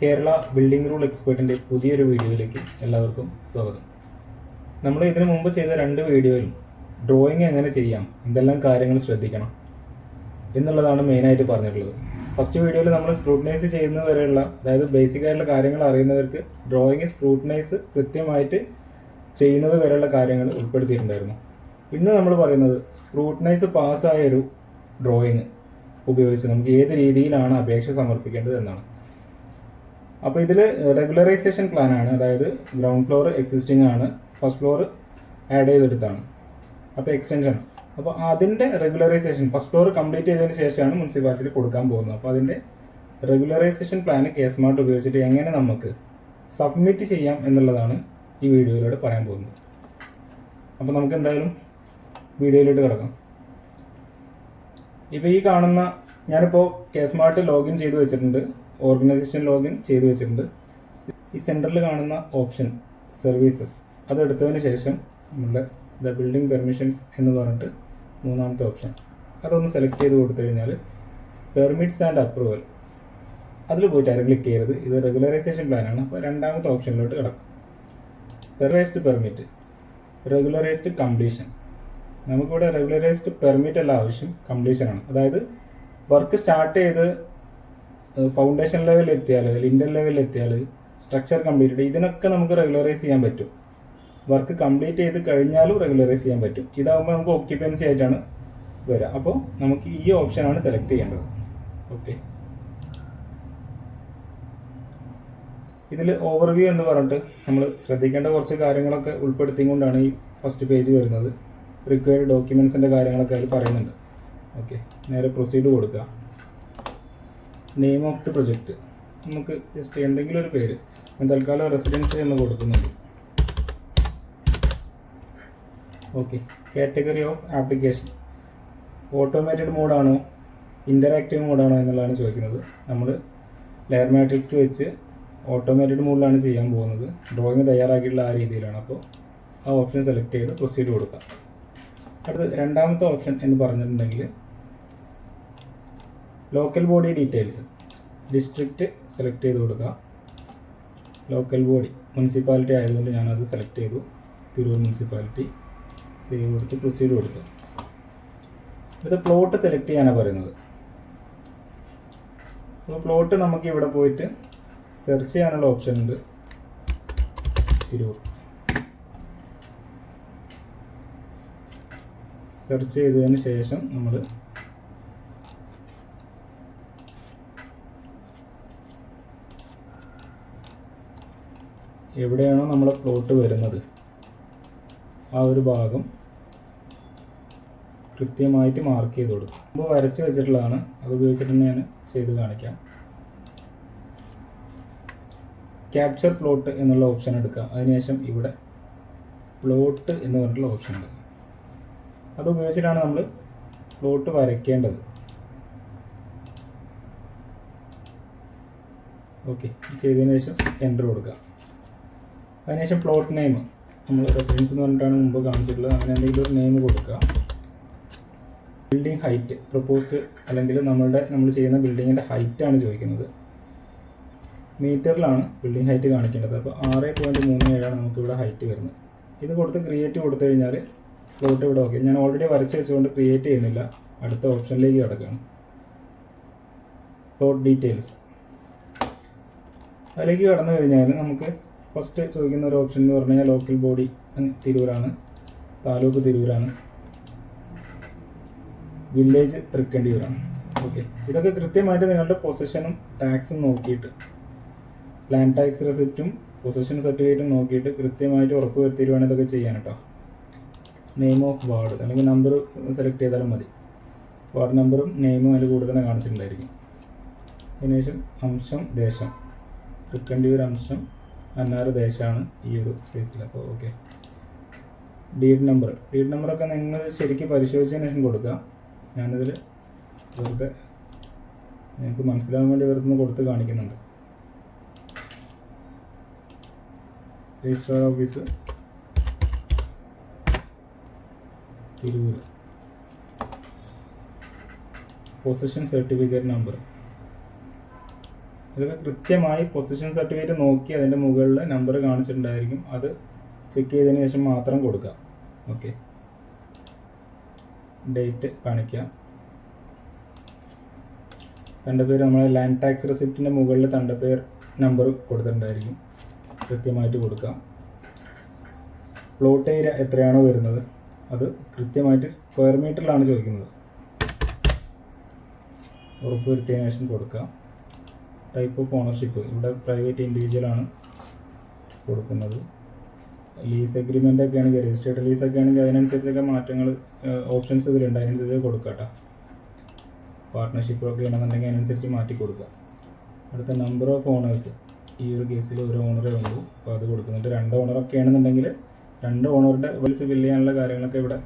Kerala building rule എക്സ്പേർട്ടിന്റെ പുതിയൊരു വീഡിയോയിലേക്ക് എല്ലാവർക്കും സ്വാഗതം. നമ്മൾ ഇതിനു മുമ്പ് ചെയ്ത രണ്ട് വീഡിയോയിലും ഡ്രോയിങ് എങ്ങനെ ചെയ്യാം എന്തെല്ലാം കാര്യങ്ങൾ ശ്രദ്ധിക്കണം എന്നുള്ളതാണ് മെയിനായിട്ട് പറഞ്ഞിട്ടുള്ളത്. ഫസ്റ്റ് വീഡിയോയിൽ നമ്മൾ സ്ക്രൂട്ടനൈസ് ചെയ്യുന്നവരെയുള്ള അതായത് ബേസിക് ആയിട്ടുള്ള കാര്യങ്ങൾ അറിയുന്നവർക്ക് ഡ്രോയിങ് സ്ക്രൂട്ടനൈസ് കൃത്യമായിട്ട് ചെയ്യുന്നത് വരെയുള്ള കാര്യങ്ങൾ ഉൾപ്പെടുത്തിയിട്ടുണ്ടായിരുന്നു. ഇന്ന് നമ്മൾ പറയുന്നത് സ്ക്രൂട്ടനൈസ് പാസ്സായ ഒരു ഡ്രോയിങ് ഉപയോഗിച്ച് നമുക്ക് ഏത് രീതിയിലാണ് അപേക്ഷ സമർപ്പിക്കേണ്ടത് എന്നാണ്. അപ്പോൾ ഇതിൽ റെഗുലറൈസേഷൻ പ്ലാനാണ് അതായത് ഗ്രൗണ്ട് ഫ്ലോർ എക്സിസ്റ്റിംഗ് ആണ് ഫസ്റ്റ് ഫ്ലോർ ആഡ് ചെയ്തെടുത്താണ്. അപ്പോൾ എക്സ്റ്റൻഷൻ അപ്പോൾ അതിന്റെ റെഗുലറൈസേഷൻ ഫസ്റ്റ് ഫ്ലോർ കംപ്ലീറ്റ് ചെയ്തതിന് ശേഷമാണ് മുനിസിപ്പാലിറ്റിയിൽ കൊടുക്കാൻ പോകുന്നത്. അപ്പോൾ അതിന്റെ റെഗുലറൈസേഷൻ പ്ലാൻ കേസ് മാർട്ട് ഉപയോഗിച്ചിട്ട് എങ്ങനെ നമുക്ക് സബ്മിറ്റ് ചെയ്യാം എന്നുള്ളതാണ് ഈ വീഡിയോയിലൂടെ പറയാൻ പോകുന്നത്. അപ്പോൾ നമുക്ക് എന്തായാലും വീഡിയോയിലോട്ട് കിടക്കാം. ഇപ്പോൾ ഈ കാണുന്ന ഞാനിപ്പോൾ കേസ് മാർട്ട് ലോഗിൻ ചെയ്ത് വെച്ചിട്ടുണ്ട്. ഓർഗനൈസേഷൻ ലോഗിൻ ചെയ്തു വെച്ചിട്ടുണ്ട്. ഈ സെന്ററിൽ കാണുന്ന ഓപ്ഷൻ സർവീസസ്. അത് എടുത്തതിന് ശേഷം നമ്മളുടെ ദ ബിൽഡിംഗ് പെർമിഷൻസ് എന്ന് പറഞ്ഞിട്ട് മൂന്നാമത്തെ ഓപ്ഷൻ. അതൊന്ന് സെലക്ട് ചെയ്ത് കൊടുത്തു കഴിഞ്ഞാൽ പെർമിറ്റ്സ് ആൻഡ് അപ്രൂവൽ. അതിൽ പോയിട്ട് ആരും ക്ലിക്ക് ചെയ്യരുത്. ഇത് റെഗുലറൈസേഷൻ പ്ലാനാണ്. അപ്പോൾ രണ്ടാമത്തെ ഓപ്ഷനിലോട്ട് കിടക്കും. Regularised permit. Regularised completion. നമുക്കിവിടെ റെഗുലറൈസ്ഡ് പെർമിറ്റ് അല്ല ആവശ്യം കംപ്ലീഷനാണ്. അതായത് വർക്ക് സ്റ്റാർട്ട് ചെയ്ത് ഫൗണ്ടേഷൻ ലെവലിൽ എത്തിയാൽ ലിൻഡർ ലെവലിൽ എത്തിയാൽ സ്ട്രക്ചർ കംപ്ലീറ്റ് ഇതിനൊക്കെ നമുക്ക് റെഗുലറൈസ് ചെയ്യാൻ പറ്റും. വർക്ക് കംപ്ലീറ്റ് ചെയ്ത് കഴിഞ്ഞാലും റെഗുലറൈസ് ചെയ്യാൻ പറ്റും. ഇതാകുമ്പോൾ നമുക്ക് ഓക്യുപ്പൻസി ആയിട്ടാണ് വരിക അപ്പോൾ നമുക്ക് ഈ ഓപ്ഷനാണ് സെലക്ട് ചെയ്യേണ്ടത്. ഓക്കെ ഇതിൽ ഓവർവ്യൂ എന്ന് പറഞ്ഞിട്ട് നമ്മൾ ശ്രദ്ധിക്കേണ്ട കുറച്ച് കാര്യങ്ങളൊക്കെ ഉൾപ്പെടുത്തിക്കൊണ്ടാണ് ഈ ഫസ്റ്റ് പേജ് വരുന്നത്. റിക്വയർഡ് ഡോക്യുമെൻസിന്റെ കാര്യങ്ങളൊക്കെ അതിൽ പറയുന്നുണ്ട്. ഓക്കെ നേരെ പ്രൊസീഡ് കൊടുക്കുക. നെയിം ഓഫ് ദി പ്രൊജക്റ്റ് നമുക്ക് ജസ്റ്റ് എന്തെങ്കിലും ഒരു പേര് ഞാൻ തൽക്കാലം റെസിഡൻസി എന്ന് കൊടുക്കുന്നുണ്ട്. Okay category of application automated മോഡാണോ interactive മോഡാണോ എന്നുള്ളതാണ് ചോദിക്കുന്നത്. നമ്മൾ ലെയർ മാട്രിക്സ് വെച്ച് ഓട്ടോമാറ്റഡ് മോഡിലാണ് ചെയ്യാൻ പോകുന്നത്. ഡ്രോയിങ് തയ്യാറാക്കിയിട്ടുള്ള ആ രീതിയിലാണ്. അപ്പോൾ ആ ഓപ്ഷൻ സെലക്ട് ചെയ്ത് പ്രൊസീഡ് കൊടുക്കാം. അടുത്ത് രണ്ടാമത്തെ ഓപ്ഷൻ എന്ന് പറഞ്ഞിട്ടുണ്ടെങ്കിൽ local body details district select ചെയ്ത് കൊടുക്കുക. ലോക്കൽ ബോഡി മുനിസിപ്പാലിറ്റി ആയതുകൊണ്ട് ഞാനത് സെലക്ട് ചെയ്തു. തിരൂർ മുനിസിപ്പാലിറ്റി സേവ് കൊടുത്ത് പ്രൊസീഡ് കൊടുത്തു. ഇത് പ്ലോട്ട് സെലക്ട് ചെയ്യാനാണ് പറയുന്നത്. അപ്പോൾ പ്ലോട്ട് നമുക്ക് ഇവിടെ പോയിട്ട് സെർച്ച് ചെയ്യാനുള്ള ഓപ്ഷൻ ഉണ്ട്. തിരൂർ. സെർച്ച് ചെയ്തതിന് ശേഷം നമ്മൾ എവിടെയാണോ നമ്മുടെ പ്ലോട്ട് വരുന്നത്. ആ ഒരു ഭാഗം കൃത്യമായിട്ട് മാർക്ക് ചെയ്ത് കൊടുക്കും. മുമ്പ് വരച്ച് വെച്ചിട്ടുള്ളതാണ്. അത് ഉപയോഗിച്ചിട്ട് തന്നെ ഞാൻ ചെയ്ത് കാണിക്കാം. ക്യാപ്ചർ പ്ലോട്ട് എന്നുള്ള ഓപ്ഷൻ എടുക്കുക. അതിനുശേഷം ഇവിടെ പ്ലോട്ട് എന്ന് പറഞ്ഞിട്ടുള്ള ഓപ്ഷൻ ഉണ്ട് അത് ഉപയോഗിച്ചിട്ടാണ് നമ്മൾ പ്ലോട്ട് വരയ്ക്കേണ്ടത്. ഓക്കെ ചെയ്തതിന് ശേഷം എന്റർ കൊടുക്കുക. അതിനുശേഷം പ്ലോട്ട് നെയിം നമ്മൾ റെസിഡൻസ് എന്ന് പറഞ്ഞിട്ടാണ് മുമ്പ് കാണിച്ചിട്ടുള്ളത്. അങ്ങനെ എന്തെങ്കിലും ഒരു നെയിം കൊടുക്കുക. ബിൽഡിംഗ് ഹൈറ്റ് പ്രപ്പോസ്ഡ് അല്ലെങ്കിൽ നമ്മളുടെ നമ്മൾ ചെയ്യുന്ന ബിൽഡിങ്ങിന്റെ ഹൈറ്റാണ് ചോദിക്കുന്നത്. മീറ്ററിലാണ് ബിൽഡിംഗ് ഹൈറ്റ് കാണിക്കേണ്ടത്. അപ്പോൾ ആറ് പോയിന്റ് മൂന്ന് ഏഴാണ് നമുക്കിവിടെ ഹൈറ്റ് വരുന്നത്. ഇത് കൊടുത്ത് ക്രിയേറ്റ് കൊടുത്തു കഴിഞ്ഞാൽ പ്ലോട്ട് ഇവിടെ ഓക്കെ ഞാൻ ഓൾറെഡി വരച്ച് വെച്ചുകൊണ്ട് ക്രിയേറ്റ് ചെയ്യുന്നില്ല. അടുത്ത ഓപ്ഷനിലേക്ക് കിടക്കുകയാണ്. പ്ലോട്ട് ഡീറ്റെയിൽസ് അതിലേക്ക് കടന്നു കഴിഞ്ഞാൽ നമുക്ക് ഫസ്റ്റ് ചോദിക്കുന്ന ഒരു ഓപ്ഷൻ എന്ന് പറഞ്ഞാൽ ലോക്കൽ ബോഡി തിരൂരാണ്. താലൂക്ക് തിരൂരാണ്. വില്ലേജ് തൃക്കണ്ടിയൂരാണ് ഓക്കെ ഇതൊക്കെ കൃത്യമായിട്ട് നിങ്ങളുടെ പൊസിഷനും ടാക്സും നോക്കിയിട്ട് ലാൻഡ് ടാക്സ് റെസിപ്റ്റും പൊസിഷൻ സർട്ടിഫിക്കറ്റും നോക്കിയിട്ട് കൃത്യമായിട്ട് ഉറപ്പ് വരുത്തിയിരുവാണ് ഇതൊക്കെ ചെയ്യാൻ കേട്ടോ. നെയിം ഓഫ് വാർഡ് അല്ലെങ്കിൽ നമ്പർ സെലക്ട് ചെയ്താലും മതി. വാർഡ് നമ്പറും നെയിമും അതിൽ കൂടുതൽ തന്നെ കാണിച്ചിട്ടുണ്ടായിരിക്കും. അതിനുശേഷം അംശം ദേശം. തൃക്കണ്ടിയൂർ അംശം അന്നാറ് ദേശമാണ് ഈ ഒരു കേസിൽ അപ്പോൾ ഓക്കെ ഡീഡ് നമ്പർ ഡീഡ് നമ്പറൊക്കെ നിങ്ങൾ ശരിക്കും പരിശോധിച്ചതിന് ശേഷം കൊടുക്കുക ഞാനിതിൽ വെറുതെ നിങ്ങൾക്ക് മനസ്സിലാവാൻ വേണ്ടി വെറുതെ കൊടുത്ത് കാണിക്കുന്നുണ്ട്. Registrar office Tirur position certificate number ഇതൊക്കെ കൃത്യമായി പൊസിഷൻ സർട്ടിഫിക്കറ്റ് നോക്കി അതിന്റെ മുകളിൽ നമ്പർ കാണിച്ചിട്ടുണ്ടായിരിക്കും. അത് ചെക്ക് ചെയ്തതിന് ശേഷം മാത്രം കൊടുക്കുക ഓക്കെ ഡേറ്റ് കാണിക്കുക തണ്ടപ്പേര് നമ്മൾ ലാൻഡ് ടാക്സ് റെസിപ്റ്റിന്റെ മുകളിൽ തണ്ടപ്പേർ നമ്പർ കൊടുത്തിട്ടുണ്ടായിരിക്കും. കൃത്യമായിട്ട് കൊടുക്കാം. പ്ലോട്ട് ഏരിയ എത്രയാണോ വരുന്നത്? അത് കൃത്യമായിട്ട് സ്ക്വയർ മീറ്ററിലാണ് ചോദിക്കുന്നത്. ഉറപ്പ് വരുത്തിയതിനു ശേഷം കൊടുക്കാം. ടൈപ്പ് ഓഫ് ഓണർഷിപ്പ് ഇവിടെ പ്രൈവറ്റ് ഇൻഡിവിജ്വൽ ആണ് കൊടുക്കുന്നത്. ലീസ് അഗ്രിമെന്റ് ഒക്കെ ആണെങ്കിൽ രജിസ്റ്റേർഡ് ലീസ് ഒക്കെ ആണെങ്കിൽ അതിനനുസരിച്ചൊക്കെ മാറ്റങ്ങൾ ഓപ്ഷൻസ് ഇതിലുണ്ട്. അതിനനുസരിച്ച് കൊടുക്കുക കേട്ടോ. പാർട്ട്ണർഷിപ്പ് ഒക്കെ ആണെന്നുണ്ടെങ്കിൽ അതിനനുസരിച്ച് മാറ്റി കൊടുക്കുക. അടുത്ത നമ്പർ ഓഫ് ഓണേഴ്സ് ഈ ഒരു കേസിൽ ഒരു ഓണറേ ഉള്ളൂ. അപ്പോൾ അത് കൊടുക്കുന്നുണ്ട്. രണ്ട് ഓണറൊക്കെ ആണെന്നുണ്ടെങ്കിൽ രണ്ട് ഓണറുടെ വെൽസ് ഫില്ല് ചെയ്യാനുള്ള കാര്യങ്ങളൊക്കെ ഇവിടെ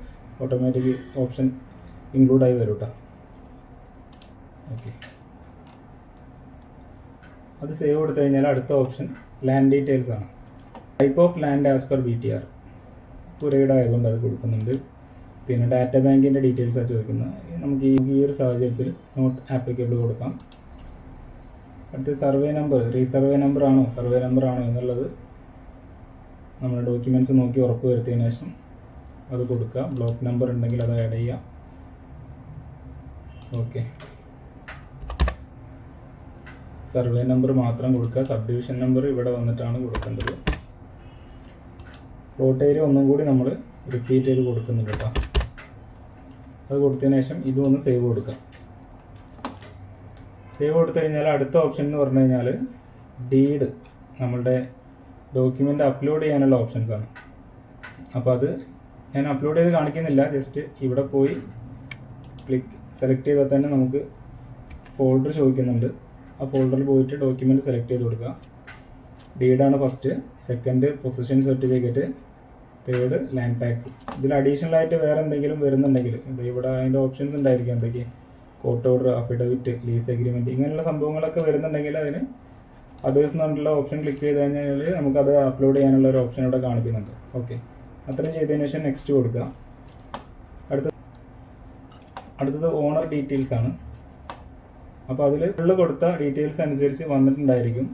ഓട്ടോമാറ്റിക് ഓപ്ഷൻ ഇൻക്ലൂഡ് ആയി വരും കേട്ടോ. ഓക്കെ അത് സേവ് കൊടുത്തു കഴിഞ്ഞാൽ അടുത്ത ഓപ്ഷൻ ലാൻഡ് ഡീറ്റെയിൽസ് ആണ്. Type of land as per B T R പുരയുടെ ആയതുകൊണ്ട് അത് കൊടുക്കുന്നുണ്ട്. പിന്നെ ഡാറ്റ ബാങ്കിന്റെ ഡീറ്റെയിൽസാണ് ചോദിക്കുന്നത്. നമുക്ക് ഈ ഈ ഒരു സാഹചര്യത്തിൽ നോട്ട് ആപ്ലിക്കബിൾ കൊടുക്കാം. അടുത്ത സർവേ നമ്പർ റീസർവേ നമ്പർ ആണോ സർവേ നമ്പർ ആണോ എന്നുള്ളത് നമ്മൾ ഡോക്യുമെന്റ്സ് നോക്കി ഉറപ്പ് വരുത്തിയതിന് ശേഷം അത് കൊടുക്കുക ബ്ലോക്ക് നമ്പർ ഉണ്ടെങ്കിൽ അത് ആഡ് ചെയ്യാം. ഓക്കെ സർവേ നമ്പർ മാത്രം കൊടുക്കുക. സബ് ഡിവിഷൻ നമ്പർ ഇവിടെ വന്നിട്ടാണ് കൊടുക്കേണ്ടത്. പ്ലോട്ട് ഏരിയ ഒന്നും കൂടി നമ്മൾ റിപ്പീറ്റ് ചെയ്ത് കൊടുക്കുന്നുണ്ട് കേട്ടോ. അത് കൊടുത്തതിന് ശേഷം ഇതും ഒന്ന് സേവ് കൊടുക്കാം സേവ് കൊടുത്തു കഴിഞ്ഞാൽ അടുത്ത ഓപ്ഷൻ എന്ന് പറഞ്ഞു കഴിഞ്ഞാൽ ഡീഡ് നമ്മളുടെ ഡോക്യുമെന്റ് അപ്ലോഡ് ചെയ്യാനുള്ള ഓപ്ഷൻസ് ആണ്. അപ്പോൾ അത് ഞാൻ അപ്ലോഡ് ചെയ്ത് കാണിക്കുന്നില്ല. ജസ്റ്റ് ഇവിടെ പോയി ക്ലിക്ക് സെലക്ട് ചെയ്താൽ തന്നെ നമുക്ക് ഫോൾഡർ ചോദിക്കുന്നുണ്ട്. ആ ഫോൾഡറിൽ പോയിട്ട് ഡോക്യുമെന്റ് സെലക്ട് ചെയ്ത് കൊടുക്കുക ഡീഡാണ് first second position certificate third land tax ഇതിൽ അഡീഷണൽ ആയിട്ട് വേറെ എന്തെങ്കിലും വരുന്നുണ്ടെങ്കിൽ ഇത് ഇവിടെ അതിന്റെ ഓപ്ഷൻസ് ഉണ്ടായിരിക്കും. എന്തൊക്കെ? Court order affidavit lease agreement ഇങ്ങനെയുള്ള സംഭവങ്ങളൊക്കെ വരുന്നുണ്ടെങ്കിൽ അതിന് അതേഴ്സ് എന്നുള്ള ഓപ്ഷൻ ക്ലിക്ക് ചെയ്ത് കഴിഞ്ഞാൽ നമുക്കത് അപ്ലോഡ് ചെയ്യാനുള്ള ഒരു ഓപ്ഷൻ ഇവിടെ കാണിക്കുന്നുണ്ട്. ഓക്കെ അത്രയും ചെയ്തതിന് ശേഷം നെക്സ്റ്റ് കൊടുക്കുക അടുത്ത അടുത്തത് ഓണർ ഡീറ്റെയിൽസ് ആണ്. അപ്പോൾ അതിൽ ഉള്ള കൊടുത്ത ഡീറ്റെയിൽസ് അനുസരിച്ച് വന്നിട്ടുണ്ടായിരിക്കും.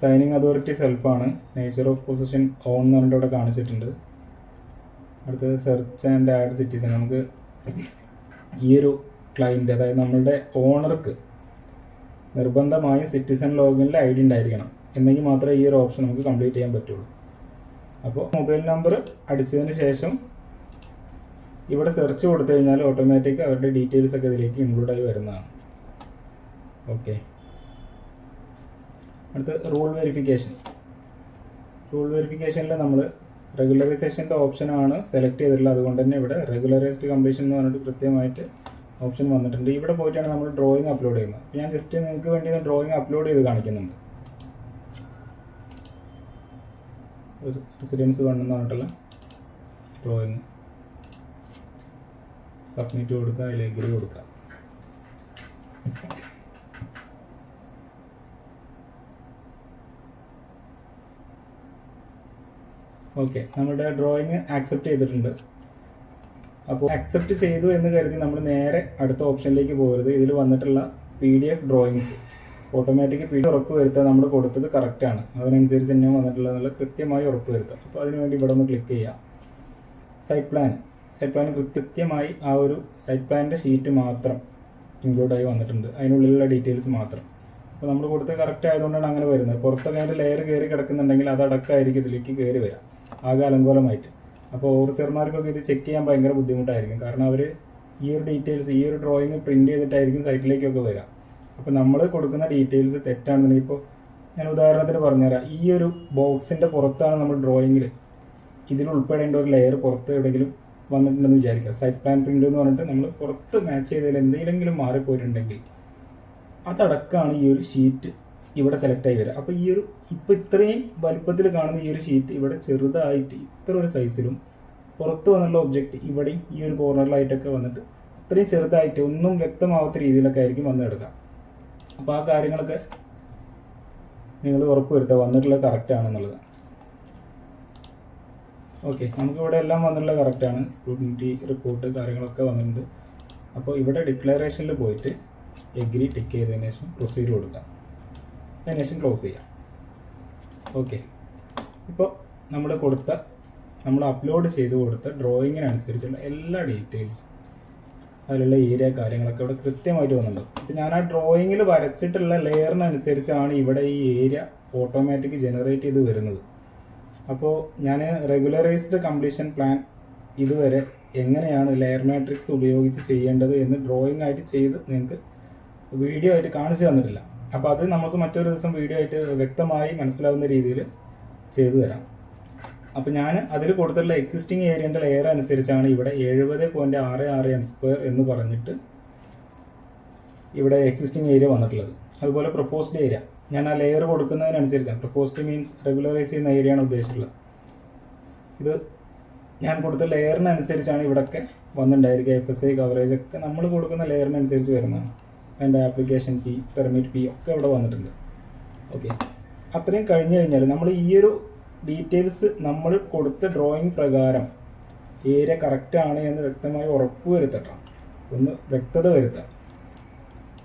സൈനിങ് അതോറിറ്റി സെൽഫാണ് നേച്ചർ ഓഫ് പൊസിഷൻ ഓൺ എന്ന് പറഞ്ഞിട്ട് ഇവിടെ കാണിച്ചിട്ടുണ്ട്. അടുത്തത് സെർച്ച് ആൻഡ് ആഡ് സിറ്റിസൺ നമുക്ക് ഈ ഒരു ക്ലയന്റ് അതായത് നമ്മളുടെ ഓണർക്ക് നിർബന്ധമായും സിറ്റിസൺ ലോഗിനിൽ ഐ ഡി ഉണ്ടായിരിക്കണം. എന്നെങ്കിൽ മാത്രമേ ഈ ഒരു ഓപ്ഷൻ നമുക്ക് കംപ്ലീറ്റ് ചെയ്യാൻ പറ്റുള്ളൂ. അപ്പോൾ മൊബൈൽ നമ്പർ അടിച്ചതിന് ശേഷം ഇവിടെ സെർച്ച് കൊടുത്തു കഴിഞ്ഞാൽ ഓട്ടോമാറ്റിക് അവരുടെ ഡീറ്റെയിൽസ് ഒക്കെ ഇതിലേക്ക് ഇൻക്ലൂഡ് ആയി വരുന്നതാണ്. ഓക്കെ അടുത്ത റൂൾ വെരിഫിക്കേഷൻ റൂൾ വെരിഫിക്കേഷനിൽ നമ്മൾ റെഗുലറൈസേഷന്റെ ഓപ്ഷനാണ് സെലക്ട് ചെയ്തിട്ടുള്ളത്. അതുകൊണ്ട് തന്നെ ഇവിടെ റെഗുലറൈസ്ഡ് കംപ്ലീഷൻ എന്ന് പറഞ്ഞിട്ട് കൃത്യമായിട്ട് ഓപ്ഷൻ വന്നിട്ടുണ്ട്. ഇവിടെ പോയിട്ടാണ് നമ്മൾ ഡ്രോയിങ് അപ്ലോഡ് ചെയ്യുന്നത്. ഞാൻ ജസ്റ്റ് നിങ്ങൾക്ക് വേണ്ടി ഡ്രോയിങ് അപ്ലോഡ് ചെയ്ത് കാണിക്കുന്നുണ്ട്. ഒരു റെസിഡൻസ് വേണമെന്ന് പറഞ്ഞിട്ടുള്ള ഡ്രോയിങ് സബ്മിറ്റ് കൊടുക്കുക അതിൽ എഗ്രി കൊടുക്കുക ഓക്കെ നമ്മുടെ ഡ്രോയിങ് ആക്സെപ്റ്റ് ചെയ്തിട്ടുണ്ട്. അപ്പോൾ അക്സെപ്റ്റ് ചെയ്തു എന്ന് കരുതി നമ്മൾ നേരെ അടുത്ത ഓപ്ഷനിലേക്ക് പോകരുത് ഇതിൽ വന്നിട്ടുള്ള P D F drawings automatic P D ഉറപ്പ് വരുത്താൻ നമ്മൾ കൊടുത്തത് കറക്റ്റാണ് അതിനനുസരിച്ച് തന്നെ വന്നിട്ടുള്ളതെന്നുള്ള കൃത്യമായി ഉറപ്പ് വരുത്തുക അപ്പോൾ അതിനുവേണ്ടി ഇവിടെ ഒന്ന് ക്ലിക്ക് ചെയ്യാം. സൈറ്റ് പ്ലാൻ സൈറ്റ് പ്ലാൻ കൃത്യമായി ആ ഒരു സൈറ്റ് പ്ലാനിന്റെ ഷീറ്റ് മാത്രം ഇൻക്ലൂഡായി വന്നിട്ടുണ്ട്. അതിനുള്ളിലുള്ള ഡീറ്റെയിൽസ് മാത്രം. അപ്പോൾ നമ്മൾ കൊടുത്ത കറക്റ്റ് ആയതുകൊണ്ടാണ് അങ്ങനെ വരുന്നത്. പുറത്തൊക്കെ അതിന്റെ ലെയർ കയറി കിടക്കുന്നുണ്ടെങ്കിൽ അത് അടക്കമായിരിക്കും ഇതിലേക്ക് കയറി വരാം. ആകെ അലങ്കോലമായിട്ട്. അപ്പോൾ ഓഫീസർമാർക്കൊക്കെ ഇത് ചെക്ക് ചെയ്യാൻ ഭയങ്കര ബുദ്ധിമുട്ടായിരിക്കും. കാരണം അവർ ഈ ഒരു ഡീറ്റെയിൽസ് ഈ ഒരു ഡ്രോയിങ് പ്രിന്റ് ചെയ്തിട്ടായിരിക്കും സൈറ്റിലേക്കൊക്കെ വരിക അപ്പോൾ നമ്മൾ കൊടുക്കുന്ന ഡീറ്റെയിൽസ് തെറ്റാണെന്നുണ്ടെങ്കിൽ ഇപ്പോൾ ഞാൻ ഉദാഹരണത്തിന് പറഞ്ഞുതരാം. ഈ ഒരു ബോക്സിന്റെ പുറത്താണ് നമ്മൾ ഡ്രോയിങ്ങിൽ ഇതിൽ ഉൾപ്പെടേണ്ട ഒരു ലെയർ പുറത്ത് എവിടെയെങ്കിലും വന്നിട്ടുണ്ടെന്ന് വിചാരിക്കുക സൈറ്റ് പ്ലാൻ പ്രിന്റ് എന്ന് പറഞ്ഞിട്ട് നമ്മൾ പുറത്ത് മാച്ച് ചെയ്തതിൽ എന്തെങ്കിലും മാറിപ്പോയിട്ടുണ്ടെങ്കിൽ അതടക്കമാണ് ഈ ഒരു ഷീറ്റ് ഇവിടെ സെലക്ട് ആയി വരിക. അപ്പോൾ ഈ ഒരു ഇപ്പോൾ ഇത്രയും വലുപ്പത്തിൽ കാണുന്ന ഈ ഒരു ഷീറ്റ് ഇവിടെ ചെറുതായിട്ട് ഇത്ര ഒരു സൈസിലും പുറത്ത് വന്നുള്ള ഒബ്ജക്റ്റ് ഇവിടെയും ഈ ഒരു കോർണറിലായിട്ടൊക്കെ വന്നിട്ട് ഇത്രയും ചെറുതായിട്ട് ഒന്നും വ്യക്തമാവാത്ത രീതിയിലൊക്കെ ആയിരിക്കും വന്ന് കിടക്കുക. അപ്പോൾ ആ കാര്യങ്ങളൊക്കെ നിങ്ങൾ ഉറപ്പ് വരുത്തുക വന്നിട്ടുള്ളത് കറക്റ്റ് ആണെന്നുള്ളത്. ഓക്കെ നമുക്കിവിടെ എല്ലാം വന്നിട്ടുള്ളത് കറക്റ്റാണ് സ്ക്രൂട്ടിനിറ്റി റിപ്പോർട്ട് കാര്യങ്ങളൊക്കെ വന്നിട്ടുണ്ട്. അപ്പോൾ ഇവിടെ ഡിക്ലറേഷനിൽ പോയിട്ട് എഗ്രി ടിക്ക് ചെയ്തതിന് ശേഷം പ്രൊസീജർ കൊടുക്കാം. അതിന് ശേഷം ക്ലോസ് ചെയ്യാം. ഓക്കെ ഇപ്പോൾ നമ്മൾ കൊടുത്ത നമ്മൾ അപ്ലോഡ് ചെയ്ത് കൊടുത്ത ഡ്രോയിങ്ങിനനുസരിച്ചുള്ള എല്ലാ ഡീറ്റെയിൽസും അതിലുള്ള ഏരിയ കാര്യങ്ങളൊക്കെ ഇവിടെ കൃത്യമായിട്ട് വന്നിട്ടുണ്ട്. ഇപ്പം ഞാൻ ആ ഡ്രോയിങ്ങിൽ വരച്ചിട്ടുള്ള ലെയറിനനുസരിച്ചാണ് ഇവിടെ ഈ ഏരിയ ഓട്ടോമാറ്റിക് ജനറേറ്റ് ചെയ്ത് വരുന്നത്. അപ്പോൾ ഞാൻ റെഗുലറൈസ്ഡ് കംപ്ലീഷൻ പ്ലാൻ ഇതുവരെ എങ്ങനെയാണ് ലെയർ മാട്രിക്സ് ഉപയോഗിച്ച് ചെയ്യേണ്ടത് എന്ന് ഡ്രോയിങ് ആയിട്ട് ചെയ്ത് നിങ്ങൾക്ക് വീഡിയോ ആയിട്ട് കാണിച്ചു തന്നിട്ടില്ല. അപ്പോൾ അത് നമുക്ക് മറ്റൊരു ദിവസം വീഡിയോ ആയിട്ട് വ്യക്തമായി മനസ്സിലാവുന്ന രീതിയിൽ ചെയ്തു തരാം. അപ്പോൾ ഞാൻ അതിൽ കൊടുത്തിട്ടുള്ള എക്സിസ്റ്റിംഗ് ഏരിയന്റെ ലെയർ അനുസരിച്ചാണ് ഇവിടെ എഴുപത് പോയിന്റ് ആറ് ആറ് എം സ്ക്വയർ എന്ന് പറഞ്ഞിട്ട് ഇവിടെ എക്സിസ്റ്റിംഗ് ഏരിയ വന്നിട്ടുള്ളത്. അതുപോലെ പ്രപ്പോസ്ഡ് ഏരിയ ഞാൻ ആ ലെയർ കൊടുക്കുന്നതിനനുസരിച്ചാണ്. പ്രപ്പോസ്റ്റ് മീൻസ് റെഗുലറൈസ് ചെയ്യുന്ന ഏരിയയാണ് ഉദ്ദേശിച്ചിട്ടുള്ളത്. ഇത് ഞാൻ കൊടുത്ത ലെയറിനനുസരിച്ചാണ് ഇവിടെയൊക്കെ വന്നിട്ടുണ്ടായിരിക്കുക. എഫ് എസ് ഐ കവറേജ് ഒക്കെ നമ്മൾ കൊടുക്കുന്ന ലെയറിനനുസരിച്ച് വരുന്നതാണ്. അതിന്റെ ആപ്ലിക്കേഷൻ ഫീ പെർമിറ്റ് ഫീ ഒക്കെ ഇവിടെ വന്നിട്ടുണ്ട്. ഓക്കെ അത്രയും കഴിഞ്ഞ് കഴിഞ്ഞാൽ നമ്മൾ ഈ ഒരു ഡീറ്റെയിൽസ് നമ്മൾ കൊടുത്ത ഡ്രോയിങ് പ്രകാരം ഏരിയ കറക്റ്റ് ആണ് എന്ന് വ്യക്തമായി ഉറപ്പ് വരുത്തട്ടോ ഒന്ന് വ്യക്തത വരുത്താം.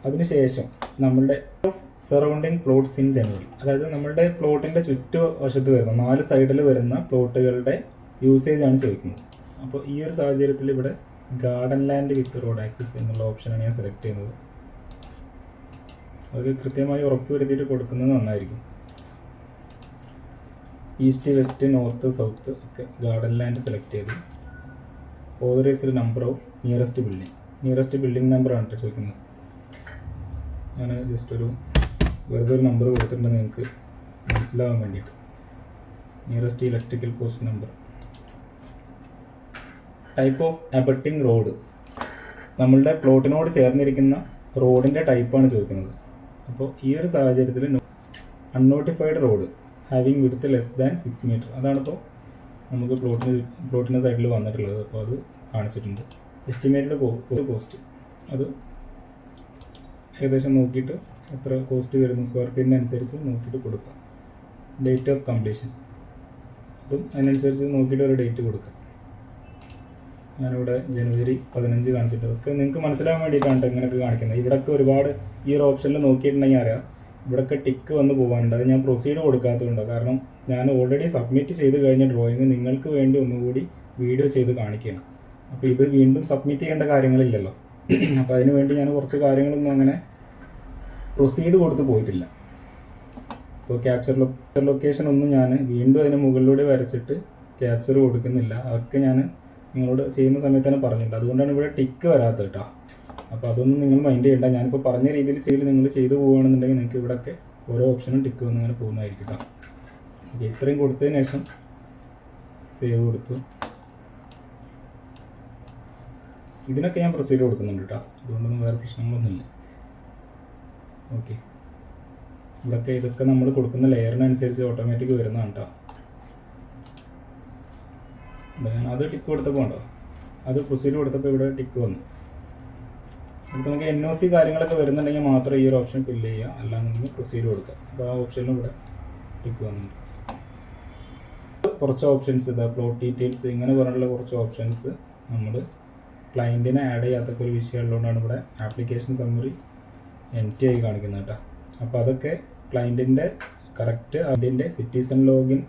അതിനുശേഷം നമ്മളുടെ സറൗണ്ടിങ് പ്ലോട്ട്സ് ഇൻ ജനറൽ അതായത് നമ്മളുടെ പ്ലോട്ടിന്റെ ചുറ്റുവശത്ത് വരുന്ന നാല് സൈഡിൽ വരുന്ന പ്ലോട്ടുകളുടെ യൂസേജ് ആണ് ചോദിക്കുന്നത്. അപ്പോൾ ഈ ഒരു സാഹചര്യത്തിൽ ഇവിടെ garden land with road access എന്നുള്ള ഓപ്ഷനാണ് ഞാൻ സെലക്ട് ചെയ്യുന്നത്. അത് കൃത്യമായി ഉറപ്പ് വരുത്തിയിട്ട് കൊടുക്കുന്നത് നന്നായിരിക്കും. ഈസ്റ്റ് വെസ്റ്റ് നോർത്ത് സൗത്ത് ഒക്കെ ഗാർഡൻ ലാൻഡ് സെലക്ട് ചെയ്ത് authorised number of nearest building nearest building നമ്പറാണ് കേട്ടോ ചോദിക്കുന്നത്. ഞാൻ ജസ്റ്റ് ഒരു വെറുതെ ഒരു നമ്പർ കൊടുത്തിട്ടുണ്ട് നിങ്ങൾക്ക്. മനസ്സിലാവാൻ വേണ്ടിയിട്ട്. Nearest electrical post number type of abutting road നമ്മളുടെ പ്ലോട്ടിനോട് ചേർന്നിരിക്കുന്ന റോഡിന്റെ ടൈപ്പാണ് ചോദിക്കുന്നത്. അപ്പോൾ ഈ ഒരു സാഹചര്യത്തിൽ unnotified road having width less than six metre അതാണിപ്പോൾ നമുക്ക് പ്ലോട്ടിന് പ്ലോട്ടിന്റെ സൈഡിൽ വന്നിട്ടുള്ളത്. അപ്പോൾ അത് കാണിച്ചിട്ടുണ്ട്. എസ്റ്റിമേറ്റഡ് കോസ്റ്റ് അത് ഏകദേശം നോക്കിയിട്ട് എത്ര കോസ്റ്റ് വരുന്ന സ്ക്വയർ ഫീറ്റിനനുസരിച്ച് നോക്കിയിട്ട് കൊടുക്കാം. ഡേറ്റ് ഓഫ് കംപ്ലീഷൻ അതും അതിനനുസരിച്ച് നോക്കിയിട്ട് ഒരു ഡേറ്റ് കൊടുക്കാം. ഞാനിവിടെ ജനുവരി പതിനഞ്ച് കാണിച്ചിട്ട് ഒക്കെ നിങ്ങൾക്ക് മനസ്സിലാകാൻ വേണ്ടിയിട്ടാണ് ട്ടോ ഇങ്ങനെയൊക്കെ കാണിക്കുന്നത്. ഇവിടെയൊക്കെ ഒരുപാട് ഈ ഒരു ഓപ്ഷനിൽ നോക്കിയിട്ടുണ്ടെങ്കിൽ അറിയാം. ഇവിടെയൊക്കെ ടിക്ക് വന്ന് പോകാനുണ്ട് അത് ഞാൻ പ്രൊസീഡ് കൊടുക്കാത്തതുകൊണ്ട്. കാരണം ഞാൻ ഓൾറെഡി സബ്മിറ്റ് ചെയ്ത് കഴിഞ്ഞ ഡ്രോയിങ് നിങ്ങൾക്ക് വേണ്ടി ഒന്നുകൂടി വീഡിയോ ചെയ്ത് കാണിക്കുകയാണ്. അപ്പോൾ ഇത് വീണ്ടും സബ്മിറ്റ് ചെയ്യേണ്ട കാര്യങ്ങളില്ലല്ലോ. അപ്പോൾ അതിന് വേണ്ടി ഞാൻ കുറച്ച് കാര്യങ്ങളൊന്നും അങ്ങനെ പ്രൊസീഡ് കൊടുത്ത് പോയിട്ടില്ല. ഇപ്പോൾ ക്യാപ്ചർ ലൊ ലൊക്കേഷൻ ഒന്നും ഞാൻ വീണ്ടും അതിന് മുകളിലൂടെ വരച്ചിട്ട് ക്യാപ്ചർ കൊടുക്കുന്നില്ല. അതൊക്കെ ഞാൻ നിങ്ങളോട് ചെയ്യുന്ന സമയത്ത് തന്നെ പറഞ്ഞിട്ടുണ്ട്. അതുകൊണ്ടാണ് ഇവിടെ ടിക്ക് വരാത്തത് കേട്ടോ. അപ്പോൾ അതൊന്നും നിങ്ങൾ മൈൻഡ് ചെയ്യണ്ട. ഞാനിപ്പോൾ പറഞ്ഞ രീതിയിൽ ചെയ്ത് നിങ്ങൾ ചെയ്തു പോവുകയാണെന്നുണ്ടെങ്കിൽ നിങ്ങൾക്ക് ഇവിടെയൊക്കെ ഓരോ ഓപ്ഷനും ടിക്ക് വന്ന് അങ്ങനെ പോകുന്നതായിരിക്കും കേട്ടോ. ഇത്രയും കൊടുത്തതിന് ശേഷം സേവ് കൊടുത്തു. ഇതിനൊക്കെ ഞാൻ പ്രൊസീഡ് കൊടുക്കുന്നുണ്ട് കേട്ടോ. അതുകൊണ്ടൊന്നും വേറെ പ്രശ്നങ്ങളൊന്നുമില്ല. ഓക്കെ. ഇവിടെയൊക്കെ ഇതൊക്കെ നമ്മൾ കൊടുക്കുന്ന ലെയറിനനുസരിച്ച് ഓട്ടോമാറ്റിക് വരുന്നതാണ് കേട്ടോ അത് ടിക്ക് കൊടുത്തപ്പോൾ ഉണ്ടോ? അത് പ്രൊസീഡ് കൊടുത്തപ്പോൾ ഇവിടെ ടിക്ക് വന്നു. അപ്പോൾ നമുക്ക് എൻ ഒ സി കാര്യങ്ങളൊക്കെ വരുന്നുണ്ടെങ്കിൽ മാത്രം ഈ ഒരു ഓപ്ഷൻ ഫില്ല് ചെയ്യുക. അല്ലാന്നുണ്ടെങ്കിൽ പ്രൊസീഡ് കൊടുക്കുക. അപ്പോൾ ആ ഓപ്ഷനിലും ഇവിടെ ടിക്ക് വന്നിട്ടുണ്ട്. കുറച്ച് ഓപ്ഷൻസ് ഇതാ പ്ലോട്ട് ഡീറ്റെയിൽസ് ഇങ്ങനെ പറഞ്ഞിട്ടുള്ള കുറച്ച് ഓപ്ഷൻസ് നമ്മൾ ക്ലയന്റിനെ ആഡ് ചെയ്യാത്തൊക്കെ ഒരു വിഷയം ഉള്ളതുകൊണ്ടാണ് ഇവിടെ ആപ്ലിക്കേഷൻ സമ്മറി എം ടി ആയി കാണിക്കുന്നത് കേട്ടോ. അപ്പോൾ അതൊക്കെ ക്ലയന്റിന്റെ കറക്റ്റ് അതിന്റെ സിറ്റിസൺ ലോഗിൻ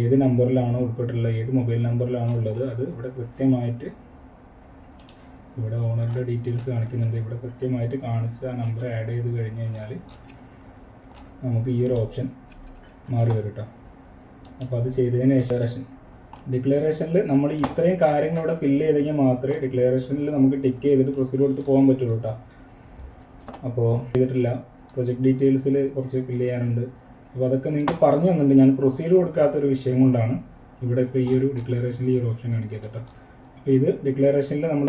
ഏത് നമ്പറിലാണോ ഉൾപ്പെട്ടിട്ടുള്ളത് ഏത് മൊബൈൽ നമ്പറിലാണോ ഉള്ളത് അത് ഇവിടെ കൃത്യമായിട്ട് ഇവിടെ ഓണറുടെ ഡീറ്റെയിൽസ് കാണിക്കുന്നുണ്ട്. ഇവിടെ കൃത്യമായിട്ട് കാണിച്ച് ആ നമ്പർ ആഡ് ചെയ്ത് കഴിഞ്ഞ് കഴിഞ്ഞാൽ നമുക്ക് ഈ ഒരു ഓപ്ഷൻ മാറി വരും കേട്ടോ. അപ്പോൾ അത് ചെയ്തതിന് ശേഷം ഡിക്ലറേഷനിൽ നമ്മൾ ഇത്രയും കാര്യങ്ങൾ ഇവിടെ ഫില്ല് ചെയ്തെങ്കിൽ മാത്രമേ ഡിക്ലറേഷനിൽ നമുക്ക് ടിക്ക് ചെയ്തിട്ട് പ്രൊസീഡ് കൊടുത്ത് പോകാൻ പറ്റുള്ളൂ കേട്ടോ. അപ്പോൾ ചെയ്തിട്ടില്ല. പ്രൊജക്ട് ഡീറ്റെയിൽസിൽ കുറച്ച് ഫില്ല് ചെയ്യാനുണ്ട്. അപ്പോൾ അതൊക്കെ നിങ്ങൾക്ക് പറഞ്ഞു തന്നിട്ടുണ്ട്. ഞാൻ പ്രൊസീഡ് കൊടുക്കാത്തൊരു വിഷയം കൊണ്ടാണ് ഇവിടെ ഇപ്പോൾ ഈ ഒരു ഡിക്ലറേഷനിൽ ഈ ഒരു ഓപ്ഷൻ കാണിക്കാത്ത അപ്പോൾ ഇത് ഡിക്ലറേഷനിൽ നമ്മൾ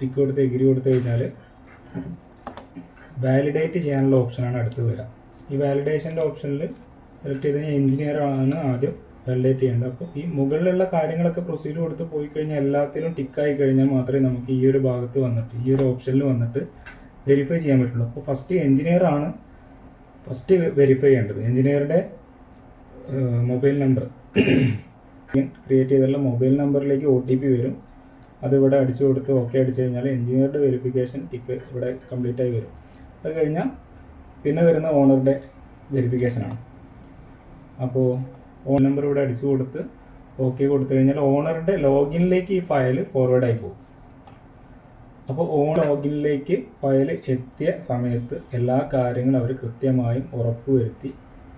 ടിക്ക് കൊടുത്ത് എഗ്രി കൊടുത്തു കഴിഞ്ഞാൽ വാലിഡേറ്റ് ചെയ്യാനുള്ള ഓപ്ഷനാണ് അടുത്ത് വരിക. ഈ വാലിഡേഷന്റെ ഓപ്ഷനിൽ സെലക്ട് ചെയ്ത് കഴിഞ്ഞാൽ എഞ്ചിനീയർ ആണ് ആദ്യം വാലിഡേറ്റ് ചെയ്യേണ്ടത് അപ്പോൾ ഈ മുകളിലുള്ള കാര്യങ്ങളൊക്കെ പ്രൊസീജിയർ കൊടുത്ത് പോയി കഴിഞ്ഞാൽ എല്ലാത്തിലും ടിക്കായി കഴിഞ്ഞാൽ മാത്രമേ നമുക്ക് ഈ ഒരു ഭാഗത്ത് വന്നിട്ട് ഈ ഒരു ഓപ്ഷനിൽ വന്നിട്ട് വെരിഫൈ ചെയ്യാൻ പറ്റുള്ളൂ. അപ്പോൾ ഫസ്റ്റ് എഞ്ചിനീയർ ആണ് ഫസ്റ്റ് വെരിഫൈ ചെയ്യേണ്ടത്. എഞ്ചിനീയറുടെ മൊബൈൽ നമ്പർ ക്രിയേറ്റ് ചെയ്തിട്ടുള്ള മൊബൈൽ നമ്പറിലേക്ക് ഒ ടി പി വരും. അതിവിടെ അടിച്ചു കൊടുത്ത് ഓക്കെ അടിച്ചു കഴിഞ്ഞാൽ എഞ്ചിനീയറുടെ വെരിഫിക്കേഷൻ ടിക്ക് ഇവിടെ കംപ്ലീറ്റ് ആയി വരും. അത് കഴിഞ്ഞാൽ പിന്നെ വരുന്ന ഓണറുടെ വെരിഫിക്കേഷനാണ് അപ്പോൾ ഓൺ നമ്പർ ഇവിടെ അടിച്ചു കൊടുത്ത് ഓക്കെ കൊടുത്തു കഴിഞ്ഞാൽ ഓണറുടെ ലോഗിനിലേക്ക് ഈ ഫയൽ ഫോർവേഡ് ആയി പോകും. അപ്പോൾ ഓൺ ലോഗിനിലേക്ക് ഫയൽ എത്തിയ സമയത്ത് എല്ലാ കാര്യങ്ങളും അവർ കൃത്യമായും ഉറപ്പുവരുത്തി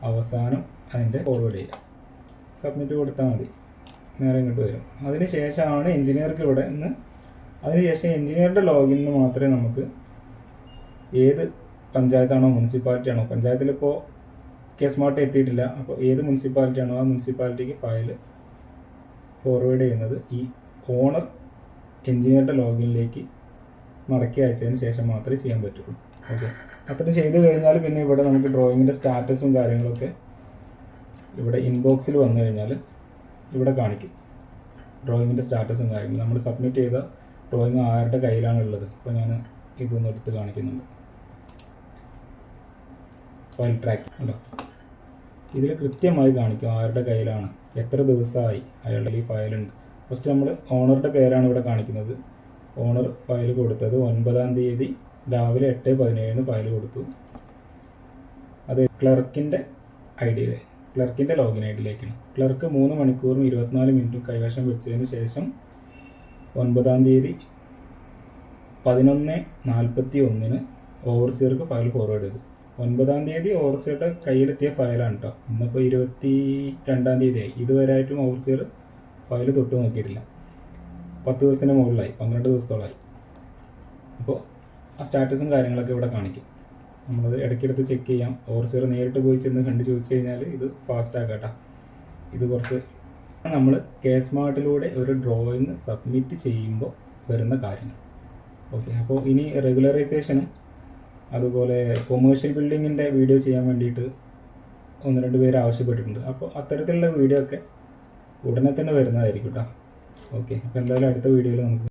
അവസാനം അതിന്റെ ഫോർവേഡ് ചെയ്യുക. സബ്മിറ്റ് കൊടുത്താൽ മതി. നേരെ ഇങ്ങോട്ട് വരും. അതിന് ശേഷമാണ് എഞ്ചിനീയർക്ക് ഇവിടെ നിന്ന് അതിനുശേഷം എഞ്ചിനീയറുടെ ലോഗിനിന് മാത്രമേ നമുക്ക് ഏത് പഞ്ചായത്താണോ മുനിസിപ്പാലിറ്റി ആണോ പഞ്ചായത്തിലിപ്പോൾ കെ സ്മാർട്ട് എത്തിയിട്ടില്ല. അപ്പോൾ ഏത് മുനിസിപ്പാലിറ്റി ആണോ ആ മുനിസിപ്പാലിറ്റിക്ക് ഫയൽ ഫോർവേഡ് ചെയ്യുന്നത് ഈ ഓണർ എഞ്ചിനീയറുടെ ലോഗിനിലേക്ക് മടക്കി അയച്ചതിന് ശേഷം മാത്രമേ ചെയ്യാൻ പറ്റുള്ളൂ. ഓക്കെ. അത്രയും ചെയ്ത് കഴിഞ്ഞാൽ പിന്നെ ഇവിടെ നമുക്ക് ഡ്രോയിങ്ങിന്റെ സ്റ്റാറ്റസും കാര്യങ്ങളൊക്കെ ഇവിടെ ഇൻബോക്സിൽ വന്നു കഴിഞ്ഞാൽ ഇവിടെ കാണിക്കും. ഡ്രോയിങ്ങിന്റെ സ്റ്റാറ്റസും കാര്യങ്ങളും. നമ്മൾ സബ്മിറ്റ് ചെയ്ത ഡ്രോയിങ് ആരുടെ കയ്യിലാണുള്ളത്? അപ്പോൾ ഞാൻ ഇതൊന്നെടുത്ത് കാണിക്കുന്നുണ്ട്. ഫയൽ ട്രാക്ക് ഉണ്ടോ ഇതിൽ കൃത്യമായി കാണിക്കും. ആരുടെ കയ്യിലാണ്? എത്ര ദിവസമായി അയാളുടെ ഈ ഫയലുണ്ട് ഫസ്റ്റ് നമ്മൾ ഓണറുടെ പേരാണ് ഇവിടെ കാണിക്കുന്നത്. ഓണർ ഫയൽ കൊടുത്തത് ഒൻപതാം തീയതി രാവിലെ എട്ട് പതിനേഴിന് ഫയൽ കൊടുത്തു. അത് ക്ലർക്കിന്റെ ഐ ഡിയിൽ ക്ലർക്കിന്റെ ലോഗിൻ ഐ ഡിയിലേക്കാണ്. ക്ലർക്ക് മൂന്ന് മണിക്കൂറും ഇരുപത്തിനാല് മിനിറ്റും കൈവശം വെച്ചതിന് ശേഷം ഒൻപതാം തീയതി പതിനൊന്ന് നാൽപ്പത്തി ഒന്നിന് ഓവർസിയർക്ക് ഫയൽ ഫോർവേഡ് ചെയ്തു. ഒൻപതാം തീയതി ഓവർസിയറുടെ കയ്യിലെത്തിയ ഫയലാണ് കേട്ടോ ഇന്നിപ്പോൾ ഇരുപത്തി രണ്ടാം തീയതിയായി. ഇതുവരെയായിട്ടും ഓവർസിയർ ഫയൽ തൊട്ട് നോക്കിയിട്ടില്ല. പത്ത് ദിവസത്തിന് മുകളിലായി. പന്ത്രണ്ട് ദിവസത്തോളമായി. അപ്പോൾ ആ സ്റ്റാറ്റസും കാര്യങ്ങളൊക്കെ ഇവിടെ കാണിക്കും. നമ്മളത് ഇടയ്ക്കെടുത്ത് ചെക്ക് ചെയ്യാം. ഓവർസിയർ നേരിട്ട് പോയി ചെന്ന് കണ്ട് ചോദിച്ചു കഴിഞ്ഞാൽ ഇത് ഫാസ്റ്റ് ആക്കാട്ടോ. ഇത് കുറച്ച് നമ്മൾ കെ സ്മാർട്ടിലൂടെ ഒരു ഡ്രോയിങ് സബ്മിറ്റ് ചെയ്യുമ്പോൾ വരുന്ന കാര്യങ്ങൾ. ഓക്കെ. അപ്പോൾ ഇനി റെഗുലറൈസേഷനും അതുപോലെ കൊമേഴ്ഷ്യൽ ബിൽഡിങ്ങിന്റെ വീഡിയോ ചെയ്യാൻ വേണ്ടിയിട്ട് ഒന്ന് രണ്ട് പേര് ആവശ്യപ്പെട്ടിട്ടുണ്ട്. അപ്പോൾ അത്തരത്തിലുള്ള വീഡിയോ ഒക്കെ ഉടനെ തന്നെ വരുന്നതായിരിക്കും കേട്ടോ ഓക്കെ അപ്പോൾ എന്തായാലും അടുത്ത വീഡിയോയിൽ നമുക്ക്